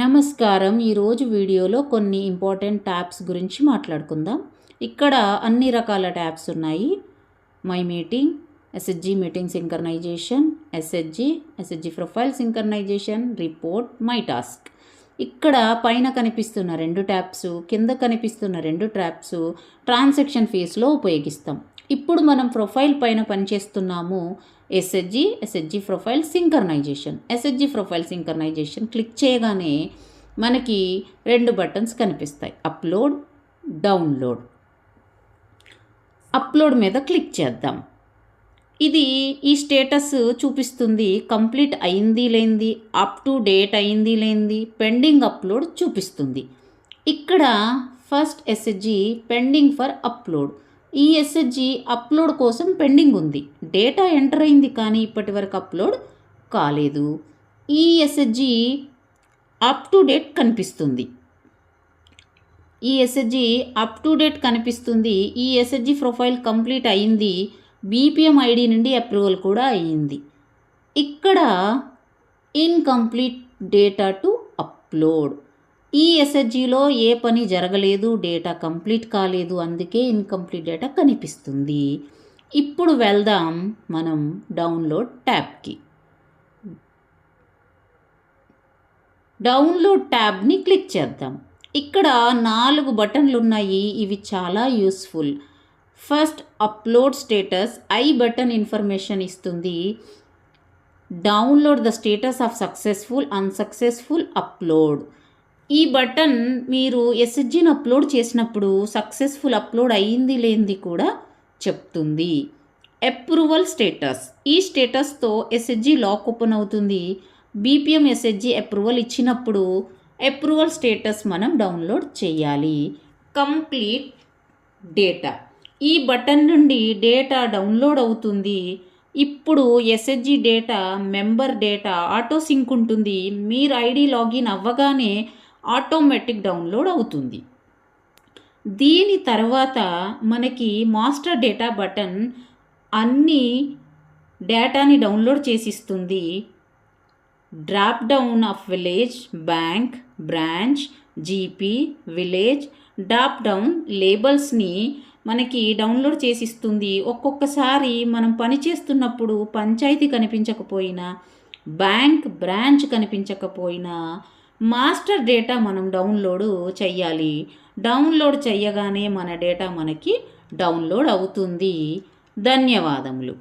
నమస్కారం. ఈరోజు వీడియోలో కొన్ని ఇంపార్టెంట్ ట్యాబ్స్ గురించి మాట్లాడుకుందాం. ఇక్కడ అన్ని రకాల ట్యాబ్స్ ఉన్నాయి. My meeting SHG meeting synchronization SHG SHG profile synchronization report my task. ఇక్కడ పైన కనిపిస్తున్న రెండు ట్యాబ్స్ కింద కనిపిస్తున్న రెండు ట్యాబ్స్ ట్రాన్సాక్షన్ ఫేస్లో ఉపయోగిస్తాం. ఇప్పుడు మనం ప్రొఫైల్ పైన పనిచేస్తున్నాము. SHG SHG profile synchronization. SHG profile synchronization click చేయగానే మనకి రెండు బటన్స్ కనిపిస్తాయి. Upload download. అప్లోడ్ మీద క్లిక్ చేద్దాం. ఇది ఈ స్టేటస్ చూపిస్తుంది. కంప్లీట్ అయింది లేనిది అప్ టు డేట్ అయింది లేనిది పెండింగ్ అప్లోడ్ చూపిస్తుంది. ఇక్కడ first SHG pending for upload. ఈ అప్లోడ్ కోసం పెండింగ్ ఉంది. డేటా ఎంటర్ అయింది కానీ ఇప్పటి వరకు అప్లోడ్ కాలేదు. ఈ అప్ టు డేట్ కనిపిస్తుంది. ఈ ఎస్ఎస్జి అప్ టు డేట్ కనిపిస్తుంది. ఈ ఎస్ఎస్జి ప్రొఫైల్ కంప్లీట్ అయింది. బీపీఎం ఐడి నుండి అప్రూవల్ కూడా అయ్యింది ఇక్కడ ఇన్కంప్లీట్ డేటా టు అప్లోడ్ ఈ ఎస్హెచ్జిలో ఏ పని జరగలేదు డేటా కంప్లీట్ కాలేదు అందుకే ఇన్కంప్లీట్ డేటా కనిపిస్తుంది. ఇప్పుడు వెళ్దాం మనం డౌన్లోడ్ ట్యాబ్కి. డౌన్లోడ్ ట్యాబ్ని క్లిక్ చేద్దాం. ఇక్కడ నాలుగు బటన్లు ఉన్నాయి ఇవి చాలా useful. First upload status. I button information ఇస్తుంది. Download the status of successful unsuccessful upload. ఈ బటన్ మీరు ఎస్హెచ్జిని అప్లోడ్ చేసినప్పుడు సక్సెస్ఫుల్ అప్లోడ్ అయ్యింది లేనిది కూడా చెప్తుంది. అప్రూవల్ స్టేటస్ ఈ స్టేటస్తో ఎస్హెచ్జి లాక్ ఓపెన్ అవుతుంది. బీపీఎం ఎస్హెచ్జి అప్రూవల్ ఇచ్చినప్పుడు అప్రూవల్ స్టేటస్ మనం డౌన్లోడ్ చేయాలి. కంప్లీట్ డేటా ఈ బటన్ నుండి డేటా డౌన్లోడ్ అవుతుంది. ఇప్పుడు SHG data member data auto sync ఉంటుంది. మీరు ఐడి లాగిన్ అవ్వగానే ఆటోమేటిక్ డౌన్లోడ్ అవుతుంది. దీని తర్వాత మనకి మాస్టర్ డేటా బటన్ అన్ని డేటాని download చేసిస్తుంది. Drop down of village bank branch GP village drop down లేబుల్స్ని మనకి డౌన్లోడ్ చేసిస్తుంది. ఒక్కొక్కసారి మనం పని చేస్తున్నప్పుడు పంచాయతీ కనిపించకపోయినా బ్యాంక్ బ్రాంచ్ కనిపించకపోయినా మాస్టర్ డేటా మనం డౌన్లోడ్ చెయ్యాలి. డౌన్లోడ్ చెయ్యగానే మన డేటా మనకి డౌన్లోడ్ అవుతుంది. ధన్యవాదములు.